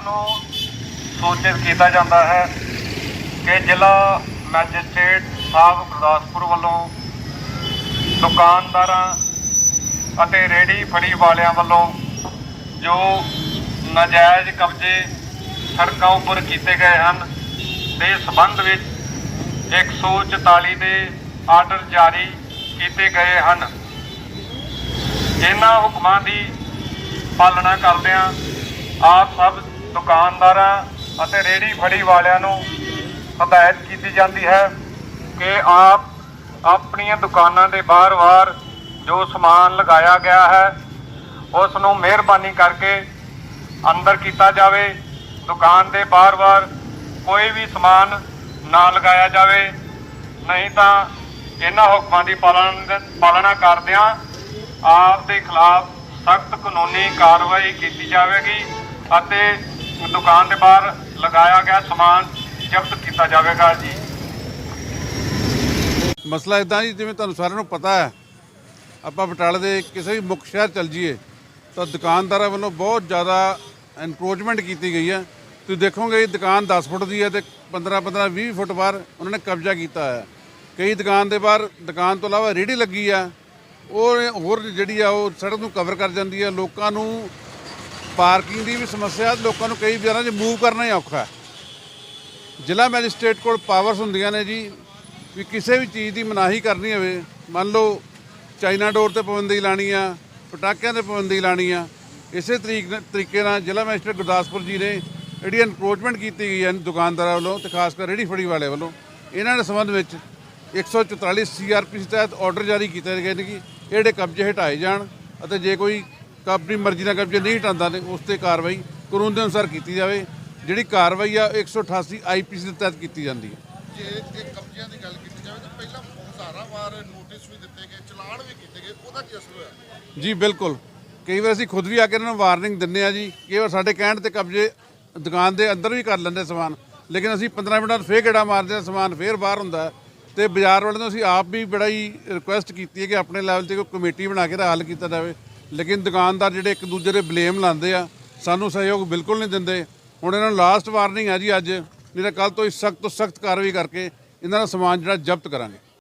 ਸਾਹਿਬ ਨੂੰ ਸੂਚਿਤ ਕੀਤਾ ਜਾਂਦਾ ਹੈ ਕਿ ਜ਼ਿਲ੍ਹਾ ਮੈਜਿਸਟ੍ਰੇਟ ਸਾਹਿਬ ਗੁਰਦਾਸਪੁਰ ਵੱਲੋਂ ਦੁਕਾਨਦਾਰਾਂ ਅਤੇ ਰੇੜੀ ਫੜੀ ਵਾਲਿਆਂ ਵੱਲੋਂ ਜੋ ਨਾਜਾਇਜ਼ ਕਬਜ਼ੇ ਸੜਕਾਂ ਉੱਪਰ ਕੀਤੇ ਗਏ ਹਨ, ਦੇ ਸਬੰਧ ਵਿੱਚ 144 ਦੇ ਆਰਡਰ ਜਾਰੀ ਕੀਤੇ ਗਏ ਹਨ। ਇਹਨਾਂ ਹੁਕਮਾਂ ਦੀ ਪਾਲਣਾ ਕਰਦਿਆਂ ਆਪ ਸਭ ਦੁਕਾਨਦਾਰਾਂ ਅਤੇ ਰੇੜੀ ਫੜੀ ਵਾਲਿਆਂ ਨੂੰ ਹਦਾਇਤ ਕੀਤੀ ਜਾਂਦੀ ਹੈ ਕਿ ਆਪ ਆਪਣੀਆਂ ਦੁਕਾਨਾਂ ਦੇ ਬਾਹਰ-ਬਾਹਰ ਜੋ ਸਮਾਨ ਲਗਾਇਆ ਗਿਆ ਹੈ, ਉਸ ਨੂੰ ਮਿਹਰਬਾਨੀ ਕਰਕੇ ਅੰਦਰ ਕੀਤਾ ਜਾਵੇ, ਦੁਕਾਨ ਦੇ ਬਾਹਰ-ਬਾਹਰ ਕੋਈ ਵੀ ਸਮਾਨ ਨਾ ਲਗਾਇਆ ਜਾਵੇ। ਨਹੀਂ ਤਾਂ ਇਹਨਾਂ ਹੁਕਮਾਂ ਦੀ ਪਾਲਣਾ ਪਾਲਣਾ ਕਰਦਿਆਂ ਆਪ ਦੇ ਖਿਲਾਫ ਸਖਤ ਕਾਨੂੰਨੀ ਕਾਰਵਾਈ ਕੀਤੀ ਜਾਵੇਗੀ ਅਤੇ ਦੁਕਾਨ ਦੇ ਬਾਹਰ ਲਗਾਇਆ ਗਿਆ ਸਮਾਨ ਜ਼ਬਤ ਕੀਤਾ ਜਾਵੇਗਾ ਜੀ। ਮਸਲਾ ਇਦਾਂ ਜੀ, ਜਿਵੇਂ ਤੁਹਾਨੂੰ ਸਾਰਿਆਂ ਨੂੰ ਪਤਾ ਹੈ, ਆਪਾਂ ਬਟਾਲੇ ਦੇ ਕਿਸੇ ਵੀ ਮੁੱਖ ਸ਼ਹਿਰ ਚਲ ਜਾਈਏ, ਤਾਂ ਦੁਕਾਨਦਾਰਾਂ ਵੱਲੋਂ ਬਹੁਤ ਜ਼ਿਆਦਾ ਐਨਕਰੋਚਮੈਂਟ ਕੀਤੀ ਗਈ ਹੈ। ਤੁਸੀਂ ਦੇਖੋਗੇ, ਇਹ ਦੁਕਾਨ 10 ਫੁੱਟ ਦੀ ਹੈ ਤੇ 15 15 20 ਫੁੱਟ ਬਾਹਰ ਉਹਨਾਂ ਨੇ ਕਬਜ਼ਾ ਕੀਤਾ ਹੈ। ਕਈ ਦੁਕਾਨ ਦੇ ਬਾਹਰ ਦੁਕਾਨ ਤੋਂ ਇਲਾਵਾ ਰੇਹੜੀ ਲੱਗੀ ਆ ਉਹ ਹੋਰ ਜਿਹੜੀ ਆ, ਉਹ ਸੜਕ ਨੂੰ ਕਵਰ ਕਰ ਜਾਂਦੀ ਹੈ। ਲੋਕਾਂ ਨੂੰ ਪਾਰਕਿੰਗ ਦੀ ਵੀ ਸਮੱਸਿਆ ਲੋਕਾਂ ਨੂੰ ਕਈ ਵਿਚਾਰਾਂ 'ਚ ਮੂਵ ਕਰਨਾ ਹੀ ਔਖਾ ਹੈ। ਜ਼ਿਲ੍ਹਾ ਮੈਜਿਸਟ੍ਰੇਟ ਕੋਲ ਪਾਵਰਸ ਹੁੰਦੀਆਂ ਨੇ ਜੀ, ਵੀ ਕਿਸੇ ਵੀ ਚੀਜ਼ ਦੀ ਮਨਾਹੀ ਕਰਨੀ ਹੋਵੇ, ਮੰਨ ਲਓ ਚਾਈਨਾ ਡੋਰ ਤੇ ਪਾਬੰਦੀ ਲਾਣੀ ਆ, ਪਟਾਕਿਆਂ ਤੇ ਪਾਬੰਦੀ ਲਾਣੀ ਆ, ਇਸੇ ਤਰੀਕ ਤਰੀਕੇ ਨਾਲ ਜ਼ਿਲ੍ਹਾ ਮੈਜਿਸਟ੍ਰੇਟ ਗੁਰਦਾਸਪੁਰ ਜੀ ਨੇ ਜਿਹੜੀ ਐਨਕਰੋਚਮੈਂਟ ਕੀਤੀ ਗਈ ਹੈ ਦੁਕਾਨਦਾਰਾਂ ਵੱਲੋਂ ਤੇ ਖਾਸ ਕਰ ਰੇਹੜੀ ਫੜੀ ਵਾਲੇ ਵੱਲੋਂ, ਇਹਨਾਂ ਦੇ ਸੰਬੰਧ ਵਿੱਚ 144 ਸੀਆਰਪੀਸੀ ਤਹਿਤ ਆਰਡਰ ਜਾਰੀ ਕੀਤੇ ਗਏ ਨੇ ਕਿ ਜਿਹੜੇ ਕਬਜ਼ੇ ਹਟਾਏ ਜਾਣ ਅਤੇ ਜੇ ਕੋਈ ਆਪਣੀ ਮਰਜ਼ੀ ਨਾਲ ਕਬਜ਼ੇ ਨਹੀਂ ਹਟਾਉਂਦਾ ਤੇ ਉਸ ਤੇ ਕਾਰਵਾਈ ਕਾਨੂੰਨ ਦੇ ਅਨੁਸਾਰ ਕੀਤੀ ਜਾਵੇ ਜਿਹੜੀ ਕਾਰਵਾਈ ਆ 188 ਆਈਪੀਸੀ ਦੇ ਤਹਿਤ ਕੀਤੀ ਜਾਂਦੀ ਹੈ। ਜੇ ਇਹ ਕਬਜ਼ਿਆਂ ਦੀ ਗੱਲ ਕੀਤੀ ਜਾਵੇ ਤਾਂ ਪਹਿਲਾਂ ਹਜ਼ਾਰਾਂ ਵਾਰ ਨੋਟਿਸ ਵੀ ਦਿੱਤੇ ਗਏ ਚਲਾਨ ਵੀ ਕੀਤੇ ਗਏ ਉਹਦਾ ਕੀ ਅਸਰ ਹੋਇਆ? ਜੀ ਬਿਲਕੁਲ। ਕਈ ਵਾਰ ਅਸੀਂ ਖੁਦ ਵੀ ਆ ਕੇ ਇਹਨਾਂ ਨੂੰ ਵਾਰਨਿੰਗ ਦਿੰਨੇ ਆ ਜੀ ਕਈ ਵਾਰ ਸਾਡੇ ਕਹਿਣ ਤੇ ਕਬਜ਼ੇ ਦੁਕਾਨ ਦੇ ਅੰਦਰ ਵੀ ਕਰ ਲੈਂਦੇ ਸਮਾਨ ਲੇਕਿਨ ਅਸੀਂ 15 ਮਿੰਟਾਂ ਫੇਰ ਗੇੜਾ ਮਾਰਦੇ ਆ ਸਮਾਨ ਫੇਰ ਬਾਹਰ ਹੁੰਦਾ। ਤੇ ਬਾਜ਼ਾਰ ਵਾਲਿਆਂ ਨੂੰ ਅਸੀਂ ਆਪ ਵੀ ਬੜਾ ਹੀ ਰਿਕੁਐਸਟ ਕੀਤੀ ਹੈ ਕਿ ਆਪਣੇ ਲੈਵਲ ਤੇ ਕੋਈ ਕਮੇਟੀ ਬਣਾ ਕੇ ਦਾ ਹੱਲ ਕੀਤਾ ਜਾਵੇ। ਲੇਕਿਨ ਦੁਕਾਨਦਾਰ ਜਿਹੜੇ ਇੱਕ ਦੂਜੇ ਦੇ ਬਲੇਮ ਲਾਉਂਦੇ ਆ, ਸਾਨੂੰ ਸਹਿਯੋਗ ਬਿਲਕੁਲ ਨਹੀਂ ਦਿੰਦੇ। ਹੁਣ ਇਹਨਾਂ ਨੂੰ ਲਾਸਟ ਵਾਰਨਿੰਗ ਹੈ ਜੀ ਅੱਜ ਨਹੀਂ ਤਾਂ ਕੱਲ ਤੋਂ ਹੀ ਸਖਤ ਤੋਂ ਸਖਤ ਕਾਰਵਾਈ ਕਰਕੇ ਇਹਨਾਂ ਦਾ ਸਮਾਨ ਜਿਹੜਾ ਜ਼ਬਤ ਕਰਾਂਗੇ।